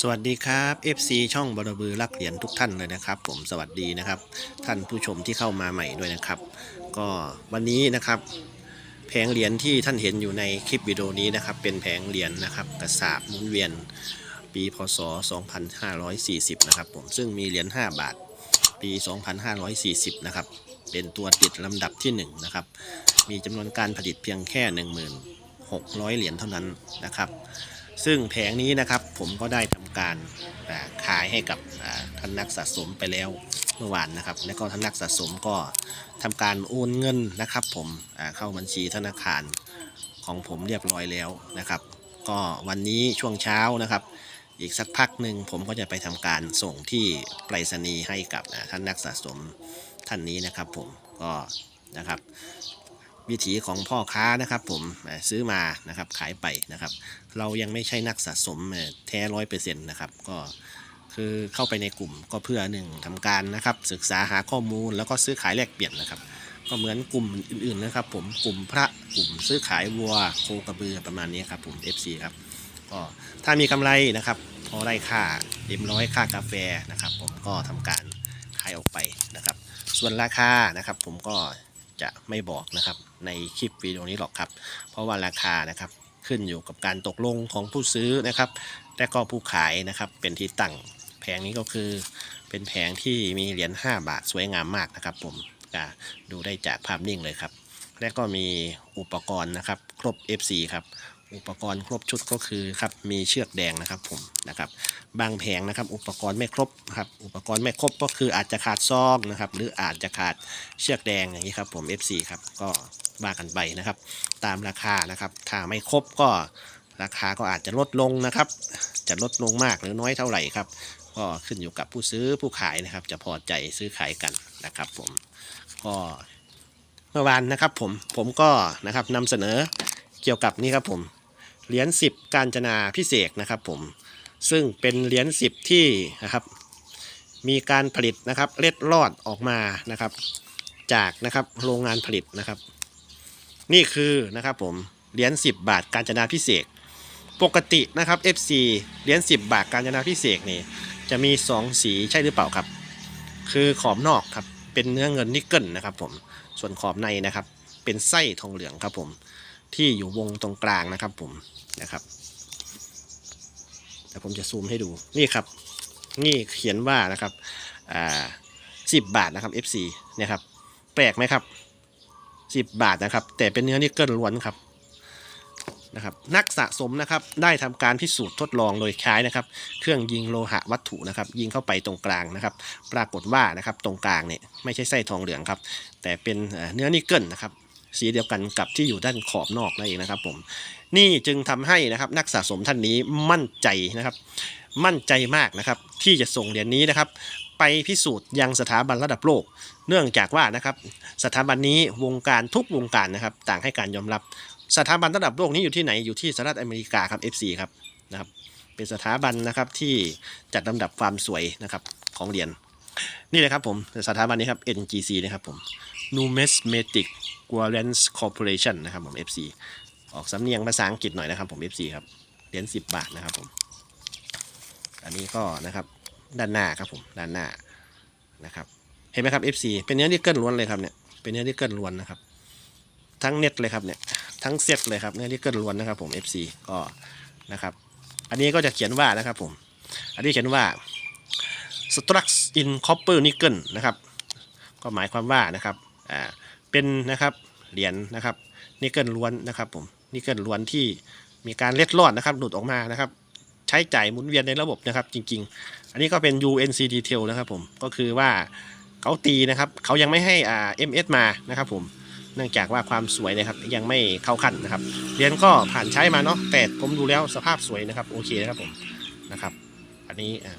สวัสดีครับ FC ช่องบรบือรักเหรียญทุกท่านเลยนะครับ ผมสวัสดีนะครับ ท่านผู้ชมที่เข้ามาใหม่ด้วยนะครับ ก็วันนี้นะครับ แผงเหรียญที่ท่านเห็นอยู่ในคลิปวิดีโอนี้นะครับ เป็นแผงเหรียญนะครับกระสาบหมุนเวียนปีพศ 2540 นะครับ ผมซึ่งมีเหรียญ5บาท ปี 2540 นะครับ เป็นตัวติดลำดับที่1นะครับมีจำนวนการผลิตเพียงแค่ 1600 เหรียญเท่านั้นนะครับ ซึ่งแผงนี้นะครับผมก็ได้ทำการขายให้กับท่านนักสะสมไปแล้วเมื่อวานนะครับ แล้วก็ท่านนักสะสมก็ทำการโอนเงินนะครับ ผมเข้าบัญชีธนาคารของผมเรียบร้อยแล้วนะครับ ก็วันนี้ช่วงเช้านะครับ อีกสักพักหนึ่งผมก็จะไปทำการส่งที่ไปรษณีย์ให้กับท่านนักสะสมท่านนี้นะครับ ผมก็นะครับ วิถีของพ่อค้านะครับผมซื้อมานะครับขายไปนะครับ เรายังไม่ใช่นักสะสมแท้ร้อยเปอร์เซ็นต์นะครับก็คือเข้าไปในกลุ่มก็เพื่อหนึ่งทำการนะครับ ศึกษาหาข้อมูลแล้วก็ซื้อขายแลกเปลี่ยนนะครับ ก็เหมือนกลุ่มอื่นๆนะครับ ผมกลุ่มพระกลุ่มซื้อขายวัวโคกระเบือประมาณนี้ครับผม FC ครับก็ถ้ามีกำไรนะครับ พอได้ค่าเอ็มร้อยค่ากาแฟนะครับ ผมก็ทำการขายออกไปนะครับ ส่วนราคานะครับ ผมก็ จะไม่บอกนะครับ ในคลิปวิดีโอนี้หรอกครับ เพราะว่าราคานะครับขึ้นอยู่กับการตกลงของผู้ซื้อนะครับ และก็ผู้ขายนะครับเป็นที่ตั้งแผงนี้ก็คือ เป็นแผงที่มีเหรียญ5บาทสวยงามมากนะครับ ผมดูได้จากภาพนิ่งเลยครับ และก็มีอุปกรณ์นะครับ ครบ FC ครับ อุปกรณ์ครบชุดก็คือครับมีเชือกแดงนะครับผมนะครับ บางแผงนะครับ อุปกรณ์ไม่ครบครับอุปกรณ์ไม่ครบก็คืออาจจะขาดซองนะครับ หรืออาจจะขาดเชือกแดงอย่างนี้ครับผม FC ครับก็ว่ากันไปนะครับ ตามราคานะครับ ถ้าไม่ครบก็ราคาก็อาจจะลดลงนะครับ จะลดลงมากหรือน้อยเท่าไหร่ครับ ก็ขึ้นอยู่กับผู้ซื้อผู้ขายนะครับ จะพอใจซื้อขายกันนะครับ ผมก็เมื่อวานนะครับผมผมก็นะครับนำเสนอเกี่ยวกับนี่ครับผม เหรียญ10การจนาพิเศษนะครับผมซึ่งเป็นเหรียญ10ที่นะครับมีการผลิตนะครับเล็ดลอดออกมานะครับ จากนะครับโรงงานผลิตนะครับ นี่คือนะครับผมเหรียญ10 บาทการจนาพิเศษ ปกตินะครับ FC เหรียญ10 บาทการจนาพิเศษนี่จะมี 2 สีใช่หรือเปล่าครับ คือขอบนอกครับเป็นเนื้อเงินนิกเกิลนะครับผมส่วนขอบในนะครับเป็นไส้ทองเหลืองครับผม ที่อยู่วงตรงกลางนะครับผมนะครับแต่ผมจะซูมให้ดูนี่ครับ นี่เขียนว่านะครับอ่าสิบบาทนะครับ FC เนี่ยครับ แปลกไหมครับสิบบาทนะครับ แต่เป็นเนื้อนิกเกิลล้วนครับนะครับนักสะสมนะครับได้ทำการพิสูจน์ทดลองโดยใช้นะครับ เครื่องยิงโลหะวัตถุนะครับ ยิงเข้าไปตรงกลางนะครับ ปรากฏว่านะครับตรงกลางเนี่ยไม่ใช่ไส้ทองเหลืองครับ แต่เป็นเนื้อนิกเกิลนะครับ สีเดียวกันกับที่อยู่ด้านขอบนอกนั่นเองนะครับผมนี่จึงทำให้นะครับนักสะสมท่านนี้มั่นใจนะครับ มั่นใจมากนะครับที่จะส่งเหรียญนี้นะครับ ไปพิสูจน์ยังสถาบันระดับโลก เนื่องจากว่านะครับสถาบันนี้วงการทุกวงการนะครับต่างให้การยอมรับ สถาบันระดับโลกนี้อยู่ที่ไหนอยู่ที่สหรัฐอเมริกาครับ FC ครับนะครับเป็นสถาบันนะครับที่จัดลำดับความสวยนะครับของเหรียญ นี่เลยครับผมสถาบันนี้ครับ NGC นะครับผม Numismatic Guarance Corporation นะครับผม FC ออกสำเนียงภาษาอังกฤษหน่อยนะครับผม FC ครับเหรียญ10 บาทนะครับผม อันนี้ก็นะครับด้านหน้าครับผมด้านหน้านะครับเห็นไหมครับ FC เป็นเนื้อนิกเกิลล้วนเลยครับเนี่ยเป็นเนื้อนิกเกิลล้วนนะครับ ทั้งเน็ตเลยครับเนี่ยทั้งเซตเลยครับเนื้อนิกเกิลล้วนนะครับผม FC ก็นะครับ อันนี้ก็จะเขียนว่านะครับผม อันนี้เขียนว่า struct in copper nickel นะครับ ก็หมายความว่านะครับอ่าเป็นนะครับเหรียญนะครับนิกเกิลล้วนนะครับผมนิกเกิลล้วนที่มีการเล็ดลอดนะครับหลุดออกมานะครับ ใช้จ่ายหมุนเวียนในระบบนะครับ จริง ๆ อันนี้ก็เป็น UNC detail นะครับผมก็คือว่าเขาตีนะครับเขายังไม่ให้อ่า MS มานะครับผมเนื่องจากว่าความสวยนะครับยังไม่เข้าขั้นนะครับเหรียญก็ผ่านใช้มาเนาะแต่ผมดูแล้วสภาพสวยนะครับโอเคนะครับผมนะครับ อันนี้อ่า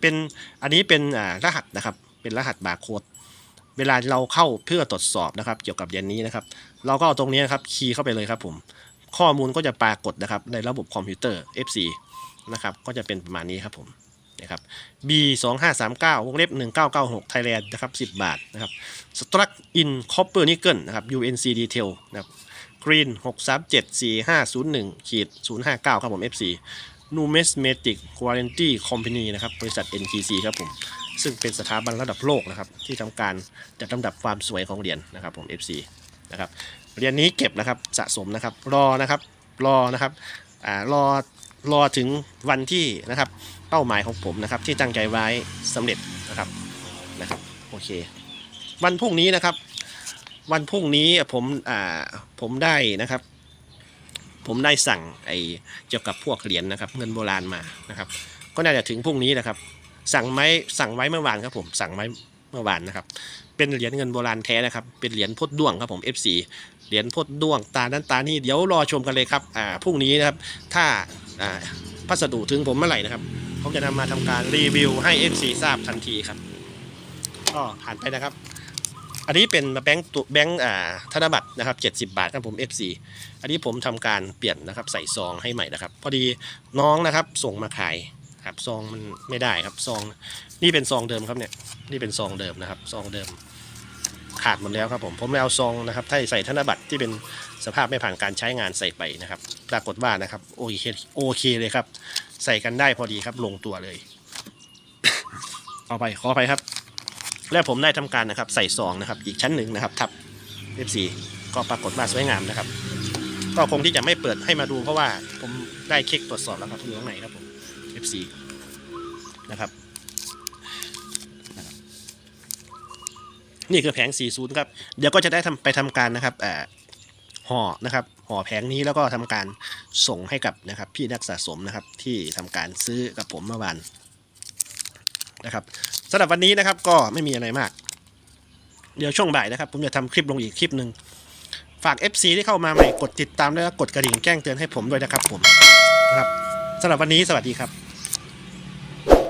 เป็นอันนี้เป็นรหัสนะครับ เป็นรหัสบาร์โค้ดเวลาเราเข้าเพื่อตรวจสอบนะครับ เกี่ยวกับเยญนี้นะครับ เราก็เอาตรงนี้นะครับคีย์เข้าไปเลยครับผมข้อมูลก็จะปรากฏนะครับ ในระบบคอมพิวเตอร์ F4 นะครับ ก็จะเป็นประมาณนี้ครับผมนะครับ B 2 5 3 9วงเล็บ1996 Thailand นะครับ 10 บาทนะครับ Struck in Copper Nickel นะครับ UNC Detail นะครับ Green 637 4501ขีด059 ครับผม F4 FC Numismatic Quality Company นะครับบริษัท NTC ครับผม ซึ่งเป็นสถาบันระดับโลกนะครับ ที่ทำการจัดลำดับความสวยของเหรียญนะครับผม FC นะครับเหรียญนี้เก็บนะครับสะสมนะครับ รอนะครับรอนะครับอ่ารอรอถึงวันที่นะครับเป้าหมายของผมนะครับ ที่ตั้งใจไว้สำเร็จนะครับนะครับโอเค วันพรุ่งนี้นะครับ วันพรุ่งนี้ผมอ่าผมได้นะครับ ผมได้สั่งไอเกี่ยวกับพวกเหรียญนะครับ เงินโบราณมานะครับ ก็น่าจะถึงพรุ่งนี้นะครับ สั่งไม้สั่งไว้เมื่อวานครับผมสั่งไว้เมื่อวานนะครับ เป็นเหรียญเงินโบราณแท้นะครับ เป็นเหรียญพดด้วงครับผม F4 เหรียญพดด้วงตานั้นตานี่เดี๋ยวรอชมกันเลยครับอ่าพรุ่งนี้นะครับถ้าอ่าพัสดุถึงผมเมื่อไหร่นะครับผมจะนำมาทำการรีวิวให้ FC ทราบทันทีครับก็ผ่านไปนะครับ อันนี้เป็นแบงค์ตัวแบงค์อ่าธนบัตรนะครับ70 บาทครับผม F4 อันนี้ผมทำการเปลี่ยนนะครับใส่ซองให้ใหม่นะครับ พอดีน้องนะครับส่งมาขายครับซองมันไม่ได้ครับซองนี่เป็นซองเดิมครับเนี่ยนี่เป็นซองเดิมนะครับซองเดิม ขาดหมดแล้วครับผมผมเลยเอาซองนะครับถ้าใส่ธนบัตรที่เป็นสภาพไม่ผ่านการใช้งานใส่ไปนะครับ ปรากฏว่านะครับโอเคโอเคเลยครับ ใส่กันได้พอดีครับลงตัวเลย เอาไปขอไปครับ และผมได้ทำการนะครับใส่ซองนะครับอีกชั้นหนึ่งนะครับทับ F4 ก็ปรากฏว่าสวยงามนะครับ ก็คงที่จะไม่เปิดให้มาดูเพราะว่าผมได้เช็คตรวจสอบแล้วครับอยู่ข้างในครับผม F4 นะครับนะครับนี่คือแผง 40 ครับ เดี๋ยวก็จะได้ทำไปทำการนะครับเอ่อห่อนะครับห่อแผงนี้แล้วก็ทำการส่งให้กับนะครับพี่นักสะสมนะครับที่ทำการซื้อกับผมเมื่อวาน นะครับสำหรับวันนี้นะครับก็ไม่มีอะไรมาก เดี๋ยวช่วงบ่ายนะครับ ผมจะทำคลิปลงอีกคลิปหนึ่งฝาก FC ที่เข้ามาใหม่กดติดตามและกดกระดิ่งแจ้งเตือนให้ผมด้วยนะครับผมนะครับสำหรับวันนี้สวัสดีครับ